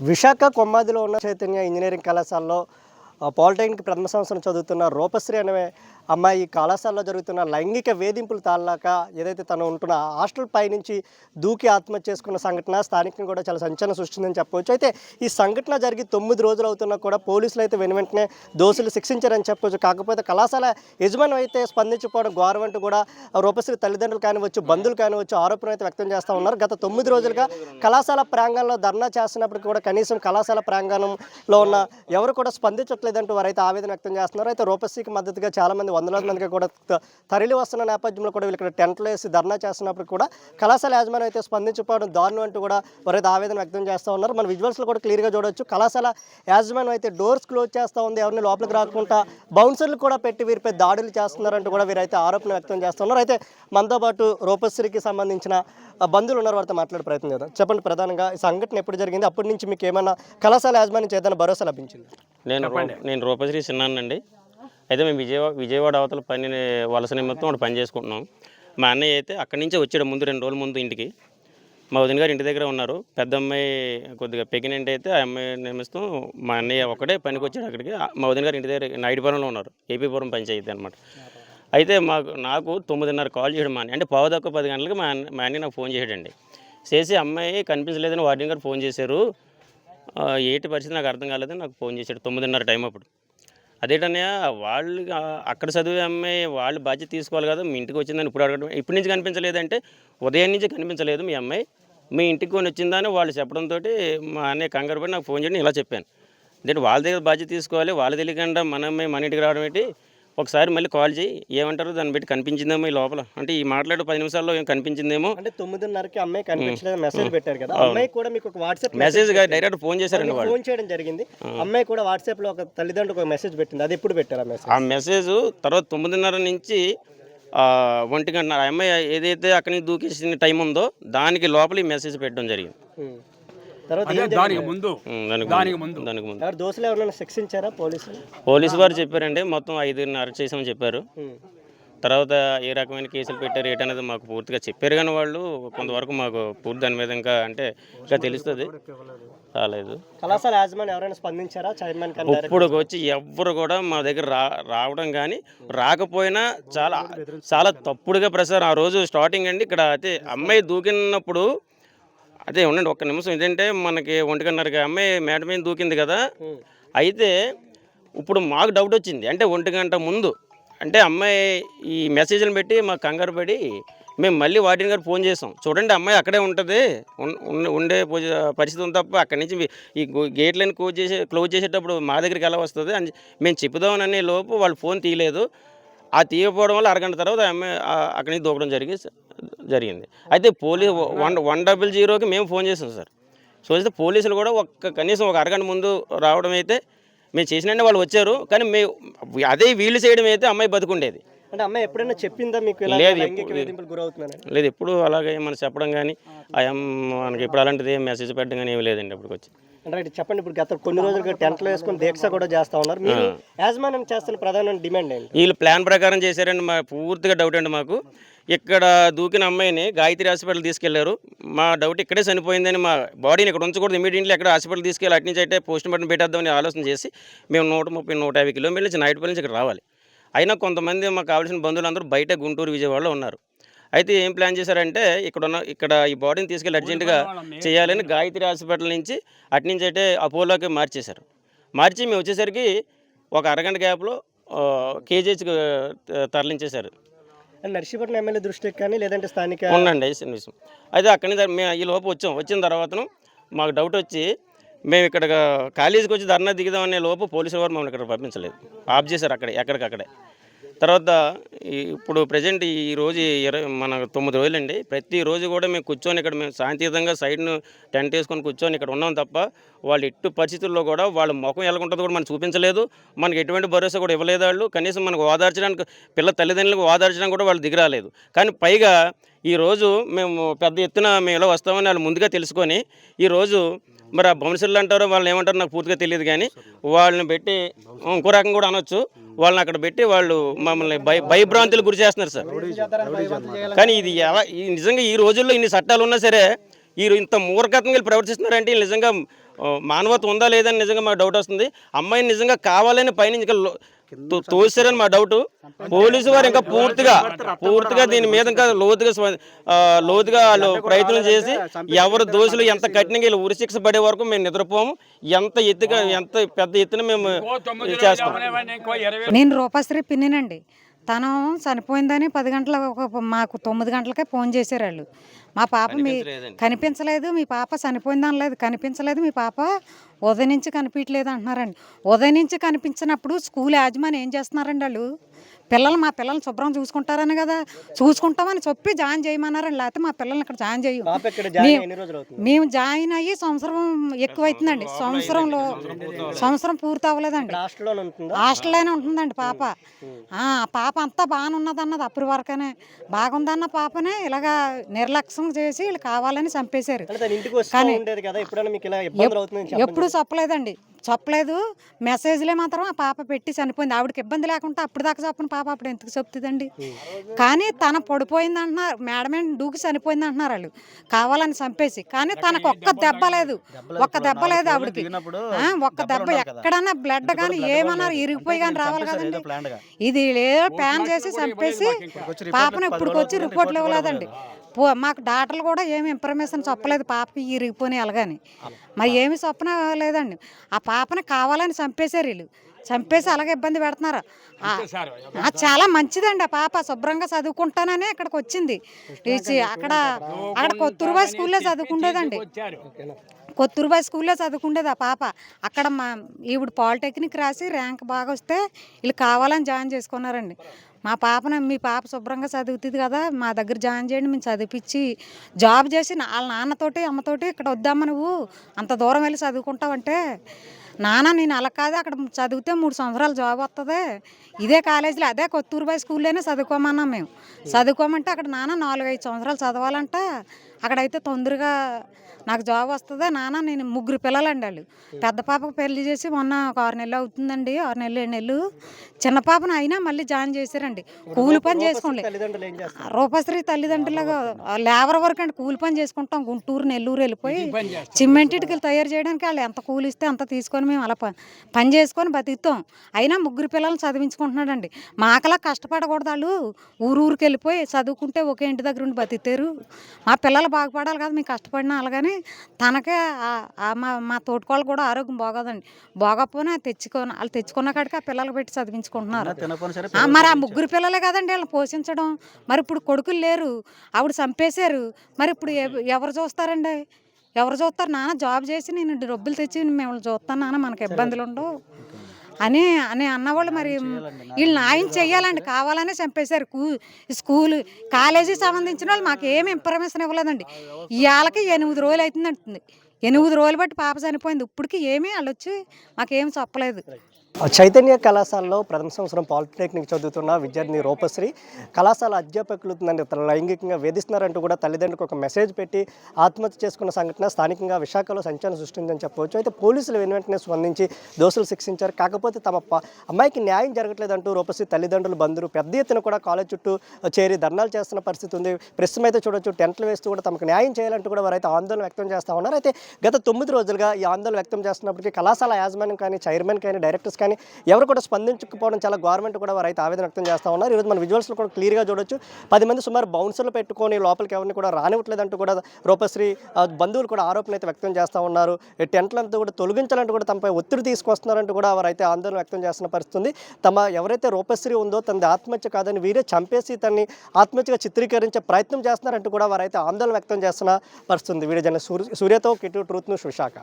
విశాఖ కొమ్మాదిలో ఉన్న చైతన్య ఇంజనీరింగ్ కళాశాలలో పాలిటెక్నిక్ ప్రథమ సంవత్సరం చదువుతున్న రూపశ్రీ అనే అమ్మాయి ఈ కళాశాలలో జరుగుతున్న లైంగిక వేధింపులు తాళాక ఏదైతే తను ఉంటున్న హాస్టల్ పై నుంచి దూకి ఆత్మహత్య చేసుకున్న సంఘటన స్థానికంగా కూడా చాలా సంచలనం సృష్టిందని చెప్పవచ్చు. అయితే ఈ సంఘటన జరిగి తొమ్మిది రోజులు అవుతున్నా కూడా పోలీసులు అయితే వెను వెంటనే దోషులు శిక్షించారని చెప్పవచ్చు. కాకపోతే కళాశాల యజమాని అయితే స్పందించకపోవడం గవర్నమెంట్ కూడా రూపశ్రీ తల్లిదండ్రులు కానివచ్చు బంధువులు కానివచ్చు ఆరోపణ అయితే వ్యక్తం చేస్తూ ఉన్నారు. గత తొమ్మిది రోజులుగా కళాశాల ప్రాంగణంలో ధర్నా చేస్తున్నప్పటికీ కూడా కనీసం కళాశాల ప్రాంగణంలో ఉన్న ఎవరు కూడా స్పందించట్లేదు. లేదంటూ వారైతే ఆవేదన వ్యక్తం చేస్తున్నారు. అయితే రూపశ్రీకి మద్దతుగా చాలా మంది వందలాది మందికి కూడా త- తరలి వస్తున్న నేపథ్యంలో కూడా వీళ్ళు ఇక్కడ టెంట్లు వేసి ధర్నా చేస్తున్నప్పుడు కూడా కళాశాల యాజమాన్యం అయితే స్పందించకపోవడం దారుణం అంటూ కూడా వారైతే ఆవేదన వ్యక్తం చేస్తూ ఉన్నారు. మన విజువల్స్లో కూడా క్లియర్గా చూడొచ్చు. కళాశాల యాజమాన్యం అయితే డోర్స్ క్లోజ్ చేస్తూ ఉంది. ఎవరిని లోపలికి రాకుండా బౌన్సర్లు కూడా పెట్టి వీరిపై దాడులు చేస్తున్నారంటూ కూడా వీరైతే ఆరోపణ వ్యక్తం చేస్తున్నారు. అయితే మనతో పాటు రూపశ్రీకి సంబంధించిన బంధువులు ఉన్నారు. వారితో మాట్లాడే ప్రయత్నం చేద్దాం. చెప్పండి ప్రధానంగా ఈ సంఘటన ఎప్పుడు జరిగింది? అప్పటి నుంచి మీకు ఏమైనా కళాశాల యాజమాన్యం చేద్దాం భరోసా లభించింది? నేను నేను రూపశ్రీ సిన్నానండి అయితే మేము విజయవాడ విజయవాడ అవతల పని వలస నిమిత్తం అక్కడ పని చేసుకుంటున్నాం. మా అన్నయ్య అయితే అక్కడి నుంచే వచ్చాడు ముందు రెండు రోజుల ముందు ఇంటికి. మా వదిన గారు ఇంటి దగ్గర ఉన్నారు. పెద్ద అమ్మాయి కొద్దిగా ప్రెగ్నెంట్ అయితే ఆ అమ్మాయి నిమిత్తం మా అన్నయ్య ఒకటే పనికి వచ్చాడు అక్కడికి. మా వదిన గారు ఇంటి దగ్గర నాయుడుపురంలో ఉన్నారు. ఏపీపురం పంచాయతీ అనమాట అయితే మాకు నాకు తొమ్మిదిన్నర కాల్ చేయడం మా. అంటే పావు తక్కువ పది గంటలకు మా అన్న మా అన్నయ్య నాకు ఫోన్ చేయడండి. చేసి అమ్మాయి కనిపించలేదని వార్డెన్ గారు ఫోన్ చేశారు. ఏటి పరిస్థితి? నాకు అర్థం కాలేదని నాకు ఫోన్ చేశాడు తొమ్మిదిన్నర టైం అప్పుడు. అదేటన్నయ్య వాళ్ళు అక్కడ చదివే అమ్మాయి వాళ్ళు బాధ్యత తీసుకోవాలి కదా మీ ఇంటికి వచ్చిందని ఇప్పుడు అడగడం. ఇప్పటి నుంచి కనిపించలేదంటే ఉదయం నుంచి కనిపించలేదు మీ అమ్మాయి. మీ ఇంటికి కొని వచ్చిందని వాళ్ళు చెప్పడంతో మా అన్నయ్య కంగారు పడి నాకు ఫోన్ చేయడం ఇలా చెప్పాను. అంటే వాళ్ళ దగ్గర బాధ్యత తీసుకోవాలి వాళ్ళ తెలియకుండా మన అమ్మాయి మన ఇంటికి రావడం ఏంటి? ఒకసారి మళ్ళీ కాల్ చేయి. ఏమంటారు దాన్ని బట్టి కనిపించిందేమో ఈ లోపల. అంటే ఈ మాట్లాడే పది నిమిషాల్లో ఏం కనిపించిందేమో. అంటే తొమ్మిదిన్నరకి అమ్మాయి కనిపించలేదు మెసేజ్ పెట్టారు కదా. అమ్మాయి కూడా మీకు ఒక వాట్సాప్ మెసేజ్ డైరెక్ట్ ఫోన్ చేశారండి వాళ్ళు. ఫోన్ చేయడం జరిగింది. అమ్మాయి కూడా వాట్సాప్లో ఒక తల్లిదండ్రులకు ఒక మెసేజ్ పెట్టింది. అది ఎప్పుడు పెట్టారు ఆ మెసేజ్ ఆ మెసేజ్ తర్వాత తొమ్మిదిన్నర నుంచి ఆ, ఒంటి గంట అమ్మాయి ఏదైతే అక్కడి నుంచి దూకేసిన టైం ఉందో దానికి లోపల ఈ మెసేజ్ పెట్టడం జరిగింది. తర్వాత ఏం దానికి జరిగింది? ముందు ఉమ్, దానికి దానికి ముందు దానికి ముందు. ఎవరు దోశలు ఎవరైనా శిక్షించారా పోలీసులు? పోలీసు వారు చెప్పారండి మొత్తం ఐదుగురిని అరెస్ట్ చేసామని చెప్పారు. ఉమ్. తర్వాత ఏ రకమైన కేసులు పెట్టారు ఏంటనేది మాకు పూర్తిగా చెప్పారు కానీ వాళ్ళు కొంతవరకు మాకు పూర్తి దాని మీద ఇంకా అంటే ఇంకా తెలుస్తుంది. రాలేదు. కళాశాల యాజమాన్యం ఎవరైనా స్పందించారా? చైర్మన్ కానీ డైరెక్టర్? ఇప్పుడు వచ్చి ఎవ్వరు కూడా మా దగ్గర రా రావడం కానీ రాకపోయినా చాలా చాలా తప్పుడుగా ప్రసారం. ఆ రోజు స్టార్టింగ్ అండి ఇక్కడ అయితే అమ్మాయి దూకినప్పుడు అదే ఉండండి ఒక్క నిమిషం. ఏంటంటే మనకి ఒంటిగన్నరకి అమ్మాయి మేడ మీద దూకింది కదా. అయితే ఇప్పుడు మాకు డౌట్ వచ్చింది. అంటే ఒంటి గంట ముందు. అంటే అమ్మాయి ఈ మెసేజ్ని పెట్టి మాకు కంగారు పడి మేము మళ్ళీ వాటిని గారు ఫోన్ చేసాం. చూడండి అమ్మాయి అక్కడే ఉంటుంది. ఉండే పరిస్థితి ఉంది తప్ప అక్కడి నుంచి ఈ గో- గేట్లను క్లోజ్ చేసే క్లోజ్ చేసేటప్పుడు మా దగ్గరికి ఎలా వస్తుంది అని మేము చెప్పుదామని లోపు వాళ్ళు ఫోన్ తీయలేదు. ఆ తీయకపోవడం వల్ల అరగంట తర్వాత అమ్మాయి అక్కడి నుంచి దూకడం జరిగి జరిగింది. అయితే పోలీస్ వన్ వన్ డబుల్ జీరోకి మేము ఫోన్ చేసాం సార్. సో అయితే పోలీసులు కూడా ఒక్క కనీసం ఒక అరగంట ముందు రావడం అయితే మేము చేసినంటే వాళ్ళు వచ్చారు. కానీ మేము అదే వీళ్ళు చేయడం అయితే అమ్మాయి బతుకుండేది. అంటే అమ్మాయి ఎప్పుడైనా చెప్పిందా మీకు లేదు, లేదు. ఎప్పుడు అలాగే మనం చెప్పడం కానీ మనకి ఇప్పుడు అలాంటిది ఏం మెసేజ్ పెట్టడం కానీ ఏమి లేదండి అప్పటికి వచ్చి అంటే చెప్పండి ఇప్పుడు గత కొన్ని రోజులుగా టెంట్లు వేసుకొని దీక్ష కూడా చేస్తా ఉన్నారు. మీరు యాజమాన్యం చేస్తున్న ప్రధాన డిమాండ్ ఏంటి? వీళ్ళు ప్లాన్ ప్రకారం చేశారండి మా పూర్తిగా డౌట్ అండి మాకు. ఇక్కడ దూకిన అమ్మాయిని గాయత్రి హాస్పిటల్ తీసుకెళ్ళారు. మా డౌట్ ఇక్కడే చనిపోయిందని మా బాడీని ఇక్కడ ఉంచకూడదు ఇమీడియట్లీ ఎక్కడ హాస్పిటల్ తీసుకెళ్ళి అటు నుంచి అయితే పోస్ట్ మార్టం పెట్టేద్దామని ఆలోచన చేసి మేము నూట ముప్పై నూట యాభై కిలోమీటర్ల నుంచి నైట్ నుంచి ఇక్కడ రావాలి. అయినా కొంతమంది మాకు కావాల్సిన బంధువులందరూ బయట గుంటూరు విజయవాడలో ఉన్నారు. అయితే ఏం ప్లాన్ చేశారంటే ఇక్కడ ఉన్న ఇక్కడ ఈ బాడీని తీసుకెళ్ళి అర్జెంటుగా చేయాలని గాయత్రి హాస్పిటల్ నుంచి అటు నుంచి అయితే అపోలోకి మార్చేశారు. మార్చి మేము వచ్చేసరికి ఒక అరగంట గ్యాప్లో కేజీహెచ్కి తరలించేశారు. నర్సీపట్నం ఎమ్మెల్యే దృష్టికి కానీ లేదంటే స్థానిక ఉండండి విషయం అయితే అక్కడి నుంచి మేము ఈ లోపు వచ్చాం. వచ్చిన తర్వాతను మాకు డౌట్ వచ్చి మేము ఇక్కడ కాలేజీకి వచ్చి ధర్నా దిగుదామనే లోపు పోలీసుల వారు మమ్మల్ని ఇక్కడ పంపించలేదు. ఆఫ్ చేశారు అక్కడే ఎక్కడికక్కడే. తర్వాత ఇప్పుడు ప్రజెంట్ ఈ రోజు ఇరవై మన తొమ్మిది రోజులండి. ప్రతిరోజు కూడా మేము కూర్చొని ఇక్కడ మేము శాంతియుతంగా సైడ్ను టెంట్ వేసుకొని కూర్చొని ఇక్కడ ఉన్నాం తప్ప వాళ్ళు ఎట్టు పరిస్థితుల్లో కూడా వాళ్ళ ముఖం ఎలా ఉంటుందో కూడా మనం చూపించలేదు. మనకి ఎటువంటి భరోసా కూడా ఇవ్వలేదు వాళ్ళు. కనీసం మనకు ఓదార్చడానికి పిల్ల తల్లిదండ్రులకు ఓదార్చడానికి కూడా వాళ్ళు దిగిరాలేదు కానీ పైగా ఈరోజు మేము పెద్ద ఎత్తున మేము ఇలా వస్తామని వాళ్ళు ముందుగా తెలుసుకొని ఈరోజు మరి ఆ బౌన్సర్లు అంటారో వాళ్ళని ఏమంటారో నాకు పూర్తిగా తెలియదు కానీ వాళ్ళని పెట్టి ఇంకో రకం కూడా అనొచ్చు. వాళ్ళని అక్కడ పెట్టి వాళ్ళు మమ్మల్ని భయ భయభ్రాంతులు గురి చేస్తున్నారు సార్. కానీ ఇది ఎలా ఈ నిజంగా ఈ రోజుల్లో ఇన్ని చట్టాలు ఉన్నా సరే ఈ ఇంత మూర్ఖత్వంగా వీళ్ళు ప్రవర్తిస్తున్నారంటే వీళ్ళు నిజంగా ఆ, మానవత్వం ఉందా లేదని నిజంగా మాకు డౌట్ వస్తుంది. అమ్మాయిని నిజంగా కావాలని పైనుంచి తోసారని మా డౌట్. పోలీసు వారు ఇంకా పూర్తిగా పూర్తిగా దీని మీద ఇంకా లోతుగా లోతుగా వాళ్ళు ప్రయత్నం చేసి ఎవరు దోషులు ఎంత కఠినంగా వీళ్ళు ఉరిశిక్ష పడే వరకు మేము నిద్రపోము. ఎంత ఎత్తుగా ఎంత పెద్ద ఎత్తున మేము ఇది చేస్తాం. నేను రూపశ్రీ పిన్నినండి. తను చనిపోయిందని పది గంటల ఒక మాకు తొమ్మిది గంటలకే ఫోన్ చేశారు వాళ్ళు. మా పాప మీ. కనిపించలేదు మీ పాప చనిపోయిందని లేదు కనిపించలేదు మీ పాప ఉదయం నుంచి కనిపించలేదు అంటున్నారండి ఉదయం నుంచి కనిపించినప్పుడు స్కూల్ యాజమాని ఏం చేస్తున్నారండి వాళ్ళు పిల్లలు మా పిల్లల్ని శుభ్రం చూసుకుంటారని కదా. చూసుకుంటామని చెప్పి జాయిన్ చేయమన్నారండి. లేకపోతే మా పిల్లల్ని ఇక్కడ జాయిన్ చేయం. పాప ఇక్కడ జాయిన్ అయ్యి ఎన్ని రోజులు అవుతుంది? మేము జాయిన్ అయ్యి సంవత్సరం ఎక్కువైతుందండి. సంవత్సరంలో సంవత్సరం పూర్తి అవ్వలేదండి. హాస్టల్లోనే ఉంటుందండి పాప. ఆ పాప అంతా బాగానే ఉన్నదన్నది అప్పుడు వరకనే. బాగుందన్న పాపనే ఇలాగా నిర్లక్ష్యం చేసి వీళ్ళు కావాలని చంపేశారు. చెప్పండి. ఎప్పుడు చెప్పలేదండి. చెప్పలేదు. మెసేజ్లే మాత్రం ఆ పాప పెట్టి చనిపోయింది. ఆవిడకి ఇబ్బంది లేకుండా అప్పుడు దాకా చెప్పిన పాప అప్పుడు ఎందుకు చెప్తుందండి? కానీ తన పడిపోయింది అంటున్నారు. మేడమే దూకి చనిపోయింది అంటున్నారు వాళ్ళు కావాలని చంపేసి. కానీ తనకు ఒక్క దెబ్బ లేదు. ఒక్క దెబ్బ లేదు ఆవిడకి. ఒక్క దెబ్బ ఎక్కడన్నా బ్లడ్ కానీ ఏమన్నారు ఇరిగిపోయి కానీ రావాలి కదండి. ఇది ఏదో ప్లాన్ చేసి చంపేసి పాపను ఇప్పటికి వచ్చి రిపోర్ట్లు ఇవ్వలేదండి. పో మాకు డాక్టర్లు కూడా ఏమి ఇన్ఫర్మేషన్ చెప్పలేదు. పాపకి ఇరిగిపోయి అలాగని మరి ఏమి చెప్పన లేదండి ఆ పాపని కావాలని చంపేశారు వీళ్ళు. చంపేసి అలాగే ఇబ్బంది పెడుతున్నారు. చాలా మంచిదండి ఆ పాప. శుభ్రంగా చదువుకుంటానని ఇక్కడికి వచ్చింది అక్కడ అక్కడ కొత్తూరుబాయి స్కూల్లో చదువుకుండేదండి. కొత్తూరుబాయి స్కూల్లో చదువుకుండేది ఆ పాప. అక్కడ మా ఈవిడ పాలిటెక్నిక్ రాసి ర్యాంక్ బాగా వస్తే వీళ్ళు కావాలని జాయిన్ చేసుకున్నారండి. మా పాపను మీ పాప శుభ్రంగా చదువుతుంది కదా మా దగ్గర జాయిన్ చేయండి మేము చదివించి జాబ్ చేసి నా- వాళ్ళ నాన్నతోటి అమ్మతోటి ఇక్కడ వద్దామా నువ్వు అంత దూరం వెళ్ళి చదువుకుంటావంటే నాన్న నేను అలా కాదు అక్కడ చదివితే మూడు సంవత్సరాలు జాబ్ వస్తుంది ఇదే కాలేజీలో అదే కొత్తూరుబాయి స్కూల్లోనే చదువుకోమన్నాం మేము. చదువుకోమంటే అక్కడ నాన్న నాలుగు ఐదు సంవత్సరాలు చదవాలంట. అక్కడైతే తొందరగా నాకు జాబ్ వస్తుందా నాన్న నేను ముగ్గురు పిల్లలండి వాళ్ళు. పెద్ద పాపకు పెళ్ళి చేసి మొన్న ఒక ఆరు నెలలు అవుతుందండి ఆరు నెలలు ఏడు నెలలు. చిన్న పాపను అయినా మళ్ళీ జాయిన్ చేశారండి. కూలి పని చేసుకోండి. రూపశ్రీ తల్లిదండ్రులుగా లేబర్ వర్క్ అండి కూలి పని చేసుకుంటాం. గుంటూరు నెల్లూరు వెళ్ళిపోయి సిమెంట్ ఇటుకలు తయారు చేయడానికి వాళ్ళు ఎంత కూలి ఇస్తే అంత తీసుకొని మేము అలా ప- పని చేసుకొని బతుకుతాం. అయినా ముగ్గురు పిల్లల్ని చదివించుకుంటున్నాడండి. మాకలా కష్టపడకూడదు వాళ్ళు. ఊరు ఊరికి వెళ్ళిపోయి చదువుకుంటే ఒకే ఇంటి దగ్గర ఉండి బతుకుతారు. మా పిల్లలు బాగుపడాలి కదా మేము కష్టపడినా అలాగని తనకే మా మా తోటికోళ్ళు కూడా ఆరోగ్యం బాగోదండి. బాగోకపోయినా తెచ్చుకొని వాళ్ళు తెచ్చుకున్న కాడికి ఆ పిల్లలు పెట్టి చదివించుకుంటున్నారు. మరి ఆ ముగ్గురు పిల్లలే కదండి వాళ్ళని పోషించడం. మరి ఇప్పుడు కొడుకులు లేరు ఆవిడ చంపేశారు. మరి ఇప్పుడు ఎవ- ఎవరు చూస్తారండి? ఎవరు చూస్తారు? నాన్న జాబ్ చేసి నేను డబ్బులు తెచ్చి మిమ్మల్ని చూస్తాను నాన్న మనకు ఇబ్బందులు ఉండవు అని అని అన్నవాళ్ళు మరి వీళ్ళు న్యాయం చెయ్యాలండి కావాలనే చంపేశారు. కూ స్కూల్ కాలేజీ సంబంధించిన వాళ్ళు మాకు ఏమి ఇన్ఫర్మేషన్ ఇవ్వలేదండి. ఇవాళకి ఎనిమిది రోజులు అవుతుంది అంటుంది ఎనిమిది రోజులు బట్టి పాప చనిపోయింది. ఇప్పటికి ఏమీ వాళ్ళు వచ్చి మాకేం చెప్పలేదు. చైతన్య కళాశాలలో ప్రథమ సంవత్సరం పాలిటెక్నిక్ చదువుతున్న విద్యార్థిని రూపశ్రీ కళాశాల అధ్యాపకులు నన్ను లైంగికంగా వేధిస్తున్నారంటూ కూడా తల్లిదండ్రులకు ఒక మెసేజ్ పెట్టి ఆత్మహత్య చేసుకున్న సంఘటన స్థానికంగా విశాఖలో సంచలనం సృష్టిందని చెప్పవచ్చు. అయితే పోలీసులు వెను వెంటనే స్పందించి దోషులు శిక్షించారు. కాకపోతే తమ అమ్మాయికి న్యాయం జరగట్లేదంటూ రూపశ్రీ తల్లిదండ్రులు బంధువులు పెద్ద ఎత్తున కూడా కాలేజ్ చుట్టూ చేరి ధర్నాలు చేస్తున్న పరిస్థితి ఉంది. ప్రస్తుతం అయితే చూడొచ్చు టెంట్లు వేస్తూ కూడా తమకు న్యాయం చేయాలంటూ కూడా వారైతే ఆందోళన వ్యక్తం చేస్తూ ఉన్నారు. అయితే గత తొమ్మిది రోజులుగా ఈ ఆందోళన వ్యక్తం చేస్తున్నప్పటికీ కళాశాల యాజమాన్యం కానీ చైర్మన్ కానీ డైరెక్టర్స్ కానీ ఎవరు కూడా స్పందించకపోవడం చాలా గవర్నమెంట్ కూడా వారైతే ఆవేదన వ్యక్తం చేస్తూ ఉన్నారు. ఈరోజు మన విజువల్స్లో కూడా క్లియర్గా చూడొచ్చు. పది మంది సుమారు బౌన్సర్లు పెట్టుకొని లోపలికి ఎవరిని కూడా రానివ్వట్లేదంటూ కూడా రూపశ్రీ బంధువులు కూడా ఆరోపణ అయితే వ్యక్తం చేస్తూ ఉన్నారు. టెంట్లంతా కూడా తొలగించాలంటూ కూడా తమపై ఒత్తిడి తీసుకొస్తున్నారంటూ కూడా వారైతే ఆందోళన వ్యక్తం చేస్తున్న పరిస్థితుంది. తమ ఎవరైతే రూపశ్రీ ఉందో తనది ఆత్మహత్య కాదని వీరే చంపేసి తనని ఆత్మహత్యగా చిత్రీకరించే ప్రయత్నం చేస్తున్నారంటూ కూడా వారైతే ఆందోళన వ్యక్తం చేస్తున్న పరిస్థితుంది. వీడియో జన సూర్యతో కిటు ట్రూత్ న్యూస్ విశాఖ.